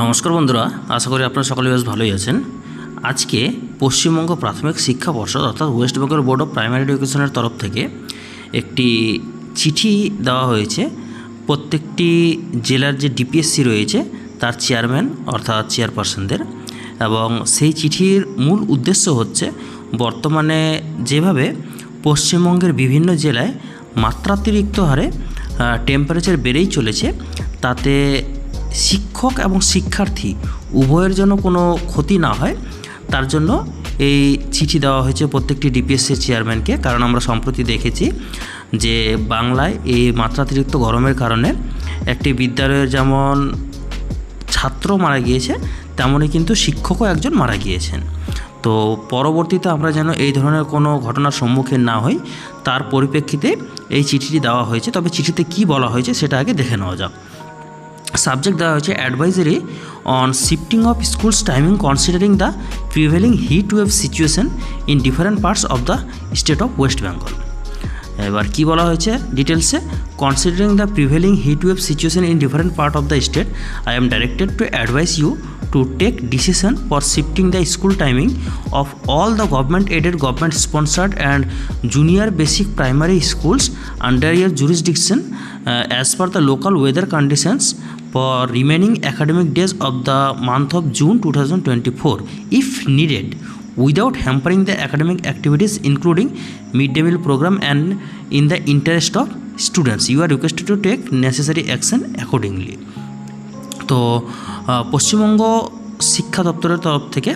নমস্কার বন্ধুরা, আশা করি আপনারা সকলে বেশ ভালোই আছেন। আজকে পশ্চিমবঙ্গ প্রাথমিক শিক্ষা পর্ষদ অর্থাৎ West Bengal board of primary এডুকেশনের তরফ থেকে একটি চিঠি দেওয়া হয়েছে। প্রত্যেকটি জেলার যে ডিপিএসসি রয়েছে, তার চেয়ারম্যান অর্থাৎ চেয়ারপারসনদের এবং সেই চিঠির মূল উদ্দেশ্য হচ্ছে, বর্তমানে যেভাবে পশ্চিমবঙ্গের বিভিন্ন জেলায় মাত্রাতিরিক্ত হারে টেম্পারেচার বেড়েই চলেছে, তাতে শিক্ষক এবং শিক্ষার্থী উভয়ের জন্য কোনো ক্ষতি না হয়। তার জন্য এই চিঠি দেওয়া হয়েছে প্রত্যেকটি ডিপিএসসির চেয়ারম্যানকে কারণ আমরা সম্প্রতি দেখেছি যে বাংলায় এই মাত্রাতিরিক্ত গরমের কারণে একটি বিদ্যালয়ের যেমন ছাত্র মারা গিয়েছে তেমনই কিন্তু শিক্ষকও একজন মারা গিয়েছেন। তো পরবর্তীতে আমরা যেন এই ধরনের কোনো ঘটনার সম্মুখীন না হই, তার পরিপ্রেক্ষিতে এই চিঠিটি দেওয়া হয়েছে। তবে চিঠিতে কি বলা হয়েছে সেটা আগে দেখে নেওয়া যাক। সাবজেক্ট দেওয়া হয়েছে advisory on shifting of schools timing considering the prevailing heat wave situation in different parts of the state of West Bengal এবার কি বলা হয়েছে? ডিটেলসে considering the prevailing heat wave situation in different part of the state I am directed to advise you to take decision for shifting the school timing of all the government aided government sponsored and junior basic primary schools under year jurisdiction uh, as per the local weather conditions for remaining academic days of the month of June 2024 if needed without hampering the academic activities including mid day meal programme and in the interest of students you are requested to take necessary action accordingly তো পশ্চিমবঙ্গ শিক্ষা দপ্তরের তরফ থেকে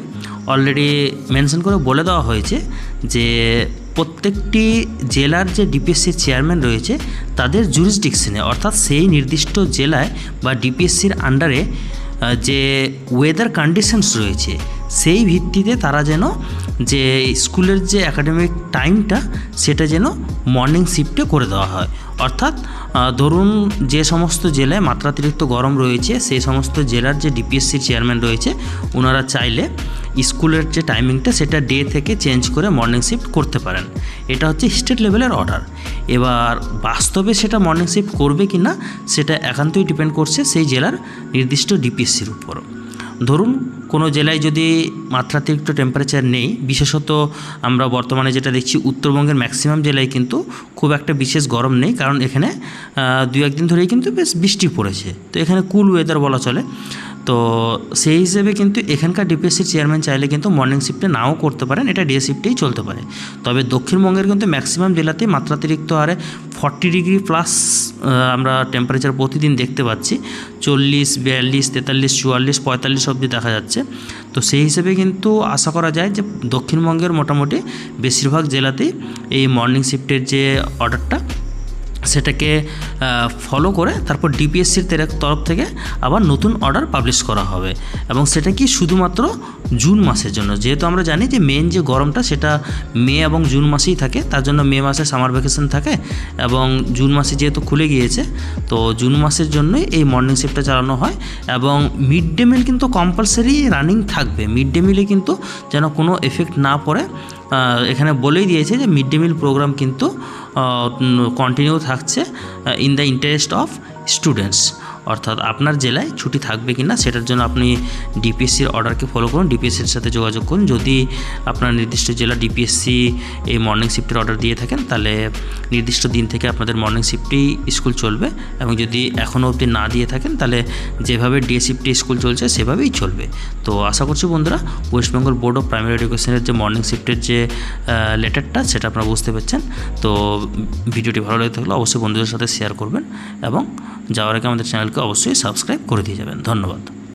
already mention করে বলে দেওয়া হয়েছে যে, প্রত্যেকটি জেলার যে ডিপিএসসি চেয়ারম্যান রয়েছে, তাদের জুরিসডিকশনে অর্থাৎ সেই নির্দিষ্ট জেলায় বা ডিপিএসসির আন্ডারে যে ওয়েদার কন্ডিশনস রয়েছে সেই ভিত্তিতে তারা যেন যে স্কুলের যে একাডেমিক টাইমটা সেটা যেন মর্নিং শিফটে করে দেওয়া হয়। অর্থাৎ ধরুন যে সমস্ত জেলায় মাত্রাতিরিক্ত গরম রয়েছে, সেই সমস্ত জেলার যে ডিপিএসসির চেয়ারম্যান রয়েছে ওনারা চাইলে স্কুলের যে টাইমিংটা সেটা ডে থেকে চেঞ্জ করে মর্নিং শিফট করতে পারেন। এটা হচ্ছে স্টেট লেভেলের অর্ডার এবার, বাস্তবে সেটা মর্নিং শিফট করবে কি না সেটা একান্তই ডিপেন্ড করছে সেই জেলার নির্দিষ্ট ডিপিএসসির উপর। ধরুন, কোনো জেলায় যদি মাত্রাতিরিক্ত টেম্পারেচার নেই, বিশেষত আমরা বর্তমানে যেটা দেখছি উত্তরবঙ্গের ম্যাক্সিমাম জেলায় কিন্তু খুব একটা বিশেষ গরম নেই, কারণ এখানে দু একদিন ধরেই কিন্তু বেশ বৃষ্টি পড়েছে। তো এখানে কুল ওয়েদার বলা চলে। তো সেই হিসেবে কিন্তু এখানকার ডিপিএসসির চেয়ারম্যান চাইলে কিন্তু মর্নিং শিফটে নাও করতে পারেন, এটা ডে শিফটেই চলতে পারে। তবে দক্ষিণবঙ্গের কিন্তু ম্যাক্সিমাম জেলাতেই মাত্রাতিরিক্ত হারে ফর্টি ডিগ্রি প্লাস আমরা টেম্পারেচার প্রতিদিন দেখতে পাচ্ছি। চল্লিশ, বিয়াল্লিশ, তেতাল্লিশ, চুয়াল্লিশ, পঁয়তাল্লিশ অবধি দেখা যাচ্ছে। তো সেই হিসেবে কিন্তু আশা করা যায় যে দক্ষিণবঙ্গের মোটামুটি বেশিরভাগ জেলাতেই এই মর্নিং শিফটের যে অর্ডারটা সেটাকে ফলো করে তারপর ডিপিএসসির তরফ থেকে আবার নতুন অর্ডার পাবলিশ করা হবে। এবং সেটা কি শুধুমাত্র জুন মাসের জন্য? যেহেতু আমরা জানি যে মেন যে গরমটা সেটা মে এবং জুন মাসেই থাকে, তার জন্য মে মাসে সামার ভ্যাকেশন থাকে এবং জুন মাসে যেহেতু খুলে গিয়েছে, তো জুন মাসের জন্যই এই মর্নিং শিফটটা চালানো হয়। এবং মিড ডে মিল কিন্তু কম্পালসারি রানিং থাকবে। মিড ডে মিলে কিন্তু যেন কোনো এফেক্ট না পড়ে এখানে বলেই দিয়েছে যে মিড ডে মিল প্রোগ্রাম কিন্তু কন্টিনিউ থাকছে in the interest of students অর্থাৎ আপনার জেলায় ছুটি থাকবে কি না সেটার জন্য আপনি ডিপিএসসির অর্ডারকে ফলো করুন, ডিপিএসসির সাথে যোগাযোগ করুন। যদি আপনার নির্দিষ্ট জেলা ডিপিএসসি এই মর্নিং শিফটের অর্ডার দিয়ে থাকেন, তাহলে নির্দিষ্ট দিন থেকে আপনাদের মর্নিং শিফটেই স্কুল চলবে এবং যদি এখনও অবধি না দিয়ে থাকেন, তাহলে যেভাবে ডে শিফটে স্কুল চলছে সেভাবেই চলবে। তো আশা করছি বন্ধুরা West Bengal board of primary এডুকেশনের যে মর্নিং শিফটের যে লেটারটা সেটা আপনারা বুঝতে পারছেন। তো ভিডিওটি ভালো লেগে থাকলে অবশ্যই বন্ধুদের সাথে শেয়ার করবেন এবং যাওয়ার আগে আমাদের চ্যানেলকে অবশ্যই সাবস্ক্রাইব করে দিয়ে যাবেন। ধন্যবাদ।